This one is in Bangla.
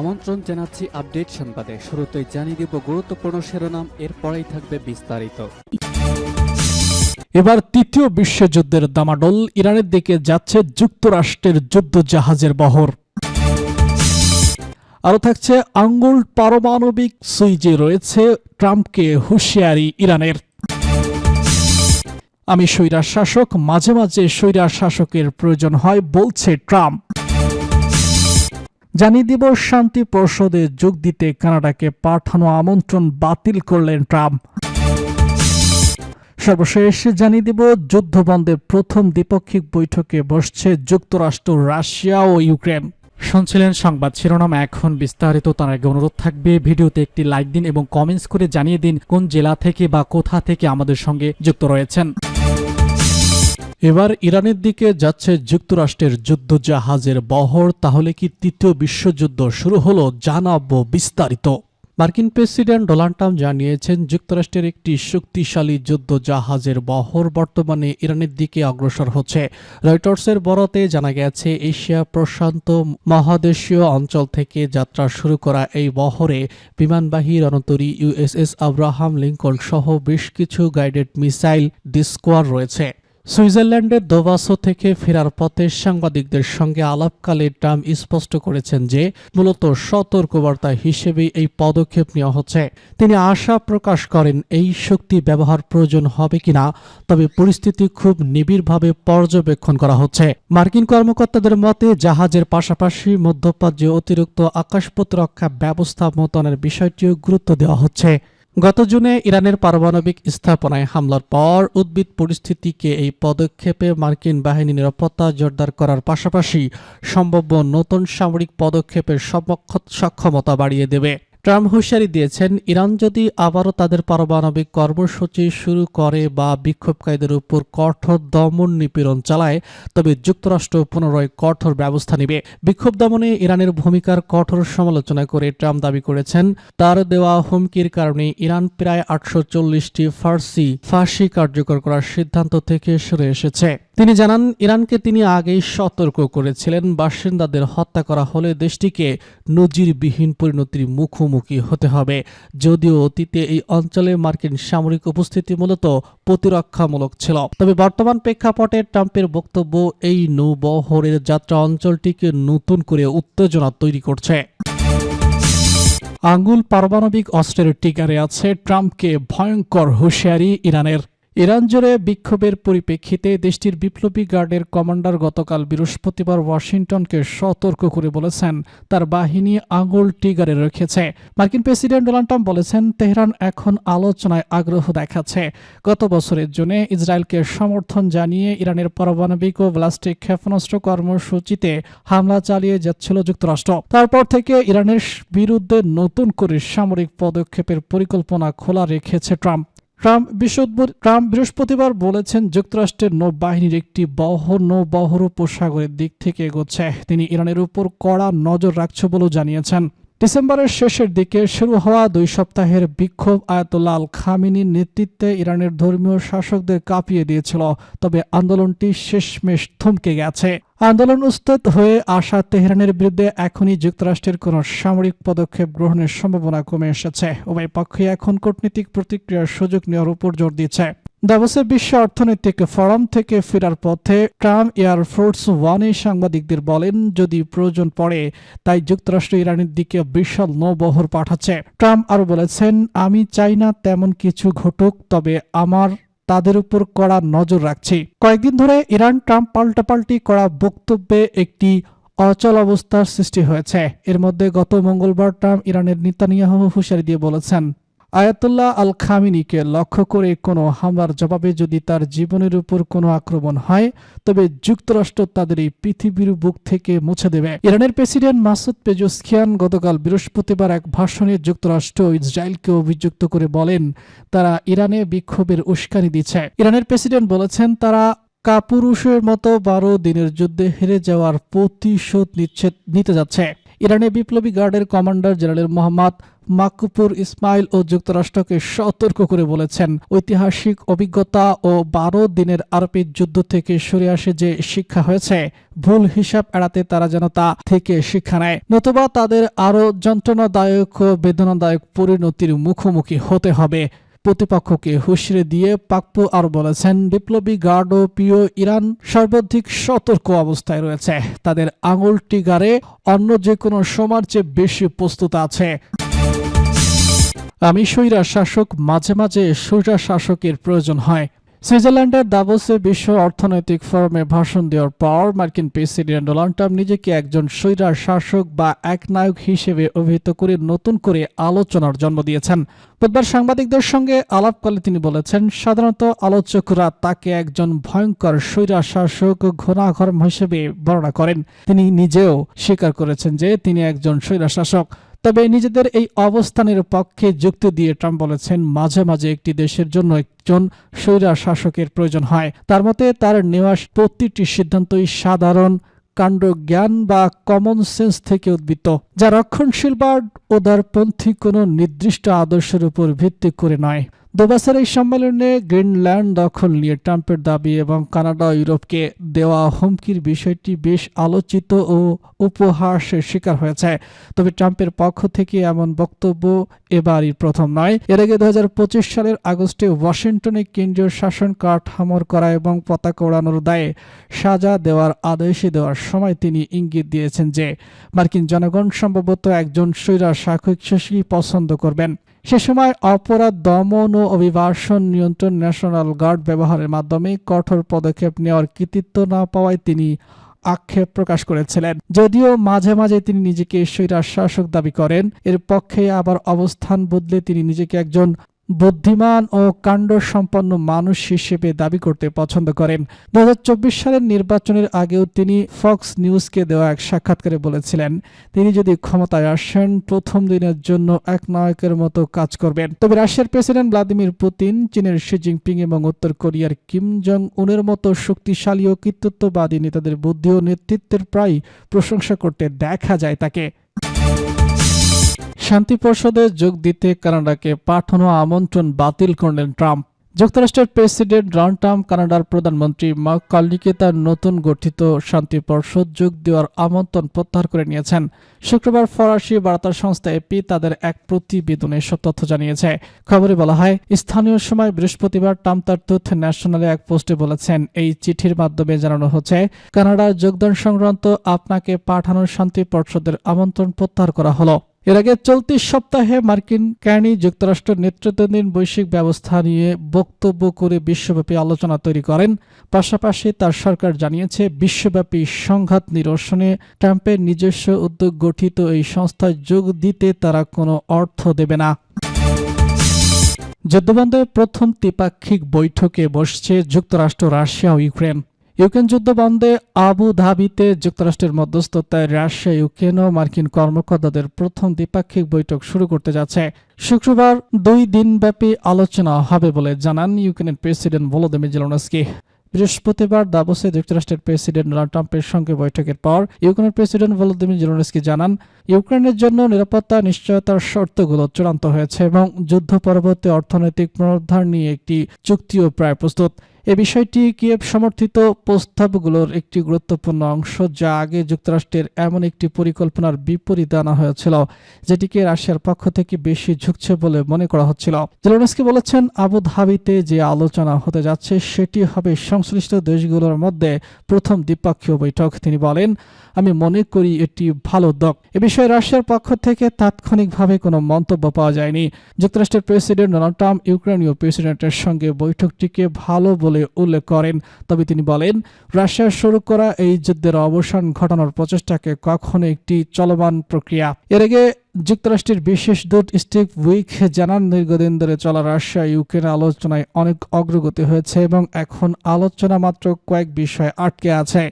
আমন্ত্রণ জানাচ্ছি আপডেট সংবাদে। শুরুতেই জানিয়ে দিব গুরুত্বপূর্ণ শিরোনাম, এরপরেই থাকবে বিস্তারিত। এবার তৃতীয় বিশ্বযুদ্ধের দামাডোল ইরানের দিকে যাচ্ছে যুক্তরাষ্ট্রের যুদ্ধ জাহাজের বহর। আরও থাকছে আঙ্গুল পারমাণবিক সুইজে রয়েছে ট্রাম্পকে হুঁশিয়ারি ইরানের। আমি স্বৈরা শাসক মাঝে মাঝে স্বৈরা শাসকের প্রয়োজন হয়, বলছে ট্রাম্প। জানিয়ে দিব শান্তি পরিষদে যোগ দিতে কানাডাকে পাঠানো আমন্ত্রণ বাতিল করলেন ট্রাম্প। সর্বশেষ জানিয়ে দিব যুদ্ধবন্ধে প্রথম দ্বিপাক্ষিক বৈঠকে বসছে যুক্তরাষ্ট্র, রাশিয়া ও ইউক্রেন। শুনছিলেন সংবাদ শিরোনাম, এখন বিস্তারিত, তার আগে অনুরোধ থাকবে, ভিডিওতে একটি লাইক দিন এবং কমেন্টস করে জানিয়ে দিন কোন জেলা থেকে বা কোথা থেকে আমাদের সঙ্গে যুক্ত রয়েছেন। এবার ইরানের দিকে যাচ্ছে যুক্তরাষ্ট্রের যুদ্ধ জাহাজের বহর, তাহলে কি তৃতীয় বিশ্বযুদ্ধ শুরু হলো? জানাব বিস্তারিত। মার্কিন প্রেসিডেন্ট ডোনাল্ড ট্রাম্প জানিয়েছেন, যুক্তরাষ্ট্রের একটি শক্তিশালী যুদ্ধ জাহাজের বহর বর্তমানে ইরানের দিকে অগ্রসর হচ্ছে। রয়টার্সের বরাতে জানা গেছে, এশিয়া প্রশান্ত মহাদেশীয় অঞ্চল থেকে যাত্রা শুরু করা এই বহরে বিমানবাহী রণতরী U S S Abraham Lincoln সহ বেশ কিছু গাইডেড মিসাইল, ডিসকোয়ার রয়েছে। সুইজারল্যান্ডের দোভাসো থেকে ফেরার পথে সাংবাদিকদের সঙ্গে আলাপকালে ট্রাম্প স্পষ্ট করেছেন যে মূলত সতর্কবার্তা হিসেবেই এই পদক্ষেপ নেওয়া হচ্ছে। তিনি আশা প্রকাশ করেন এই শক্তি ব্যবহার প্রয়োজন হবে কিনা, তবে পরিস্থিতি খুব নিবিড়ভাবে পর্যবেক্ষণ করা হচ্ছে। মার্কিন কর্মকর্তাদের মতে, জাহাজের পাশাপাশি মধ্যপ্রাচ্যে অতিরিক্ত আকাশ রক্ষা ব্যবস্থা মোতায়েনের বিষয়টিও গুরুত্ব দেওয়া হচ্ছে। গত জুনে ইরানের পারমাণবিক স্থাপনায় হামলার পর উদ্ভিদ পরিস্থিতিকে এই পদক্ষেপে মার্কিন বাহিনী নিরাপত্তা জোরদার করার পাশাপাশি সম্ভাব্য নতুন সামরিক পদক্ষেপের সক্ষমতা বাড়িয়ে দেবে। ট্রাম্প হুঁশিয়ারি দিয়েছেন, ইরান যদি আবারও তাদের পারমাণবিক কর্মসূচি শুরু করে বা বিক্ষোভকারীদের উপর কঠোর দমন নিপীড়ন চালায়, তবে যুক্তরাষ্ট্র পুনরায় কঠোর ব্যবস্থা নেবে। বিক্ষোভ দমনে ইরানের ভূমিকার কঠোর সমালোচনা করে ট্রাম্প দাবি করেছেন, তার দেওয়া হুমকির কারণে ইরান প্রায় আটশো চল্লিশটি ফার্সি ফাঁসি কার্যকর করার সিদ্ধান্ত থেকে সরে এসেছে। তিনি জানান, ইরানকে তিনি আগেই সতর্ক করেছিলেন, বাসিন্দাদের হত্যা করা হলে দেশটিকে নজিরবিহীন পরিণতির মুখোমুখি হতে হবে। যদিও অতীতে এই অঞ্চলে মার্কিন সামরিক উপস্থিতি মূলত প্রতিরক্ষামূলক ছিল। তবে বর্তমান প্রেক্ষাপটে ট্রাম্পের বক্তব্য এই নৌবহরের যাত্রা অঞ্চলটিকে নতুন করে উত্তেজনা তৈরি করছে। আঙ্গুল পারমাণবিক অস্ত্রের টিকারে আছে ট্রাম্পকে ভয়ঙ্কর হুঁশিয়ারি ইরানের। ইরান জুড়ে বিক্ষোভের পরিপ্রেক্ষিতে দেশটির বিপ্লবী গার্ডের কমান্ডার গতকাল বৃহস্পতিবার ওয়াশিংটনকে সতর্ক করে বলেছেন, তার বাহিনী আঙুল টিগারে রেখেছে। মার্কিন প্রেসিডেন্ট ডোনাল্ড ট্রাম্প বলেছেন, তেহরান এখন আলোচনায় আগ্রহ দেখাচ্ছে। গত বছরের জন্য ইসরায়েলকে সমর্থন জানিয়ে ইরানের পারমাণবিক ও ব্লাস্টিক ক্ষেপণাস্ত্র কর্মসূচিতে হামলা চালিয়ে যাচ্ছিল যুক্তরাষ্ট্র। তারপর থেকে ইরানের বিরুদ্ধে নতুন করে সামরিক পদক্ষেপের পরিকল্পনা খোলা রেখেছে ট্রাম্প। ট্রাম্প ট্রাম্প বৃহস্পতিবার বলেছেন যুক্তরাষ্ট্রের নৌবাহিনীর একটি বহর নৌবহর উপসাগরের দিক থেকে এগোচ্ছে। তিনি ইরানের উপর কড়া নজর রাখছে বলেও জানিয়েছেন। ডিসেম্বরের শেষের দিকে শুরু হওয়া দুই সপ্তাহের বিক্ষোভ আয়াতুল্লাহ আল খামিনীর নেতৃত্বে ইরানের ধর্মীয় শাসকদের কাঁপিয়ে দিয়েছিল, তবে আন্দোলনটি শেষমেশ থমকে গেছে। আন্দোলন উস্তাদ হয়ে আসা তেহরানের বিরুদ্ধে এখনই যুক্তরাষ্ট্রের কোনো সামরিক পদক্ষেপ গ্রহণের সম্ভাবনা কমে এসেছে। উভয় পক্ষই এখন কূটনীতিক প্রতিক্রিয়ার সুযোগ নেওয়ার উপর জোর দিচ্ছে। দাভোসে বিশ্ব অর্থনৈতিক ফোরাম থেকে ফেরার পথে ট্রাম্প এয়ারফোর্স ওয়ানে সাংবাদিকদের বলেন, যদি প্রয়োজন পড়ে, তাই যুক্তরাষ্ট্র ইরানের দিকে বিশাল নৌবহর পাঠাচ্ছে। ট্রাম্প আরও বলেছেন, আমি চাই না তেমন কিছু ঘটুক, তবে আমার, তাদের উপর কড়া নজর রাখছি। কয়েকদিন ধরে ইরান ট্রাম্প পাল্টাপাল্টি করা বক্তব্যে একটি অচল অবস্থার সৃষ্টি হয়েছে। এর মধ্যে গত মঙ্গলবার ট্রাম্প ইরানের নেতানিয়াহু হুঁশিয়ারি দিয়ে বলেছেন আয়াতুল্লাহ আল খামিনিকে লক্ষ্য করে কোনো হামলার জবাবে যদি তার জীবনের উপর কোনো আক্রমণ হয়, তবে যুক্তরাষ্ট্র তাদের এই পৃথিবীর বুক থেকে মুছে দেবে। ইরানের প্রেসিডেন্ট মাসুদ পেজোসকিয়ান গতকাল বৃহস্পতিবার এক ভাষণে যুক্তরাষ্ট্র ইসরায়েলকে অভিযুক্ত করে বলেন, তারা ইরানে বিক্ষোভের উস্কানি দিচ্ছে। ইরানের প্রেসিডেন্ট বলেছেন, তারা কাপুরুষের মতো বারো দিনের যুদ্ধে হেরে যাওয়ার প্রতিশোধ নিচ্ছে, নিতে যাচ্ছে। ইরানে বিপ্লবী গার্ডের কমান্ডার জেনারেল মোহাম্মদ মাকুপুর ইসমাইল ও যুক্তরাষ্ট্রকে সতর্ক করে বলেছেন, ঐতিহাসিক অভিজ্ঞতা ও বারো দিনের আরবি যুদ্ধ থেকে সরে আসে যে শিক্ষা হয়েছে, ভুল হিসাব এড়াতে তারা যেন তা থেকে শিক্ষা নেয়। নতুবা তাদের আরও যন্ত্রণাদায়ক ও বেদনাদায়ক পরিণতির মুখোমুখি হতে হবে। প্রতিপক্ষকে হুঁশিয়ে দিয়ে পাকপু আর বলেছেন, বিপ্লবী গার্ড ও পিও, ইরান সর্বাধিক সতর্ক অবস্থায় রয়েছে। তাদের আঙুল টিগারে অন্য যে কোনো সময়ের চেয়ে বেশি প্রস্তুত আছে। আমি স্বৈরা শাসক মাঝে মাঝে সৈরা শাসকের প্রয়োজন হয়। সুইজারল্যান্ডের দাভোসে বিশ্ব অর্থনৈতিক ফোরামে ভাষণ দেওয়ার পর মার্কিন প্রেসিডেন্ট ডোনাল্ড ট্রাম্প নিজেকে একজন স্বৈরা শাসক বা একনায়ক হিসেবে অভিহিত করে নতুন করে আলোচনার জন্ম দিয়েছেন। বুধবার সাংবাদিকদের সঙ্গে আলাপকালে তিনি বলেছেন, সাধারণত আলোচকরা তাকে একজন ভয়ঙ্কর স্বৈরা শাসক ঘোড়াঘর্ম হিসেবে বর্ণনা করেন। তিনি নিজেও স্বীকার করেছেন যে তিনি একজন স্বৈরা শাসক। তবে নিজেদের এই অবস্থানের পক্ষে যুক্তি দিয়ে ট্রাম্প বলেছেন, মাঝে মাঝে একটি দেশের জন্য একজন স্বৈরা শাসকের প্রয়োজন হয়। তার মতে, তার নেওয়া প্রতিটি সিদ্ধান্তই সাধারণ কাণ্ড জ্ঞান বা কমন সেন্স থেকে উদ্ভূত যা রক্ষণশীল বা উদারপন্থী কোনো নির্দিষ্ট আদর্শের উপর ভিত্তি করে নয়। দুবছর এই সম্মেলনে গ্রিনল্যান্ড দখল নিয়ে ট্রাম্পের দাবি এবং কানাডা, ইউরোপকে দেওয়া হুমকির বিষয়টি বেশ আলোচিত ও উপহাসের শিকার হয়েছে। তবে ট্রাম্পের পক্ষ থেকে এমন বক্তব্য এবারই প্রথম নয়। এর আগে দু হাজার পঁচিশ সালের আগস্টে ওয়াশিংটনে কেন্দ্রীয় শাসন কাঠামোর করা এবং পতাকা ওড়ানোর দায়ে সাজা দেওয়ার আদেশ দেওয়ার সময় তিনি ইঙ্গিত দিয়েছেন যে, মার্কিন জনগণ সম্ভবত একজন স্বৈরা শাসী পছন্দ করবেন। সে সময় অপরাধ, দমন ও অভিবাসন নিয়ন্ত্রণ ন্যাশনাল গার্ড ব্যবহারের মাধ্যমে কঠোর পদক্ষেপ নেওয়ার কৃতিত্ব না পাওয়ায় তিনি আক্ষেপ প্রকাশ করেছিলেন। যদিও মাঝে মাঝে তিনি নিজেকে ঈশ্বরের শাসক দাবি করেন, এর পক্ষে আবার অবস্থান বদলে তিনি নিজেকে একজন বুদ্ধিমান ও কাণ্ড সম্পন্ন মানুষ হিসেবে দাবি করতে পছন্দ করেন। দু হাজার চব্বিশ সালের নির্বাচনের আগেও তিনি ফক্স নিউজকে দেওয়া এক সাক্ষাৎকারে বলেছিলেন, তিনি যদি ক্ষমতায় আসেন, প্রথম দিনের জন্য এক নায়কের মতো কাজ করবেন। তবে রাশিয়ার প্রেসিডেন্ট ভ্লাদিমির পুতিন, চীনের শি জিনপিং এবং উত্তর কোরিয়ার কিম জং উনের মতো শক্তিশালী ও কৃতিত্ববাদী নেতাদের বুদ্ধি ও নেতৃত্বের প্রায় প্রশংসা করতে দেখা যায় তাকে। শান্তি পরিষদে যোগ দিতে কানাডাকে পাঠানো আমন্ত্রণ বাতিল করলেন ট্রাম্প। যুক্তরাষ্ট্রের প্রেসিডেন্ট ডোনাল্ড ট্রাম্প কানাডার প্রধানমন্ত্রী মার্ক কার্লিকে তার নতুন গঠিত শান্তি পরিষদ যোগ দেওয়ার আমন্ত্রণ প্রত্যাহার করে নিয়েছেন। শুক্রবার ফরাসি বার্তা সংস্থা এপি তাদের এক প্রতিবেদনে এসব তথ্য জানিয়েছে। খবরে বলা হয়, স্থানীয় সময় বৃহস্পতিবার ট্রাম্প তার তথ্য ন্যাশনালে এক পোস্টে বলেছেন, এই চিঠির মাধ্যমে জানানো হচ্ছে, কানাডার যোগদান সংক্রান্ত আপনাকে পাঠানোর শান্তি পরিষদের আমন্ত্রণ প্রত্যাহার করা হলো। এর আগে চলতি সপ্তাহে মার্কিন ক্যানি যুক্তরাষ্ট্রের নেতৃত্বাধীন বৈশ্বিক ব্যবস্থা নিয়ে বক্তব্য করে বিশ্বব্যাপী আলোচনা তৈরি করেন। পাশাপাশি তার সরকার জানিয়েছে, বিশ্বব্যাপী সংঘাত নিরসনে ট্রাম্পের নিজস্ব উদ্যোগ গঠিত এই সংস্থায় যোগ দিতে তারা কোনো অর্থ দেবে না। যুদ্ধবন্ধের প্রথম দ্বিপাক্ষিক বৈঠকে বসছে যুক্তরাষ্ট্র, রাশিয়া ও ইউক্রেন। ইউক্রেন যুদ্ধ বন্ধে আবু ধাবিতে যুক্তরাষ্ট্রের মধ্যস্থতায় রাশিয়া, ইউক্রেন ও মার্কিন কর্মকর্তাদের প্রথম দ্বিপাক্ষিক বৈঠক শুরু করতে যাচ্ছে। শুক্রবার দুই দিনব্যাপী আলোচনা হবে বলে জানান ইউক্রেনের প্রেসিডেন্ট ভলোদিমির জেলনস্কি। বৃহস্পতিবার দাবোসে যুক্তরাষ্ট্রের প্রেসিডেন্ট ডোনাল্ড ট্রাম্পের সঙ্গে বৈঠকের পর ইউক্রেনের প্রেসিডেন্ট ভলোদিমির জেলনস্কি জানান, ইউক্রেনের জন্য নিরাপত্তা, নিশ্চয়তার শর্তগুলো চূড়ান্ত হয়েছে এবং যুদ্ধ পরবর্তী অর্থনৈতিক পুনরুদ্ধার নিয়ে একটি চুক্তিও প্রায় প্রস্তুত। এ বিষয়টি কিয়েভ সমর্থিত প্রস্তাবগুলোর একটি গুরুত্বপূর্ণ অংশ যা আগে যুক্তরাষ্ট্রের এমন একটি পরিকল্পনার বিপরীতে আনা হয়েছিল, যেটিকে রাশিয়ার পক্ষ থেকে বেশি ঝুঁকছে বলে মনে করা হচ্ছিল। জেলেনস্কি বলেছেন আবু ধাবিতে যে আলোচনা হতে যাচ্ছে সেটি হবে সংশ্লিষ্ট দেশগুলোর মধ্যে প্রথম দ্বিপক্ষীয় বৈঠক। তিনি বলেন, আমি মনে করি এটি ভালো উদ্যোগ। এ বিষয়ে রাশিয়ার পক্ষ থেকে তাৎক্ষণিকভাবে কোনো মন্তব্য পাওয়া যায়নি। যুক্তরাষ্ট্রের প্রেসিডেন্ট ডোনাল্ড ট্রাম্প ইউক্রেনীয় প্রেসিডেন্টের সঙ্গে বৈঠকটিকে ভালো বলে উল্লেখ করেন। তবে তিনি বলেন, রাশিয়া শুরু করা এই যুদ্ধের অবসান ঘটানোর প্রচেষ্টাকে কখনো একটি চলমান প্রক্রিয়া। এর আগে যুক্তরাষ্ট্রের বিশেষ দূত স্টিভ উইক জানান, দীর্ঘদিন ধরে চলা রাশিয়া ইউক্রেন আলোচনায় অনেক অগ্রগতি হয়েছে এবং এখন আলোচনা মাত্র কয়েক বিষয়ে আটকে আছে।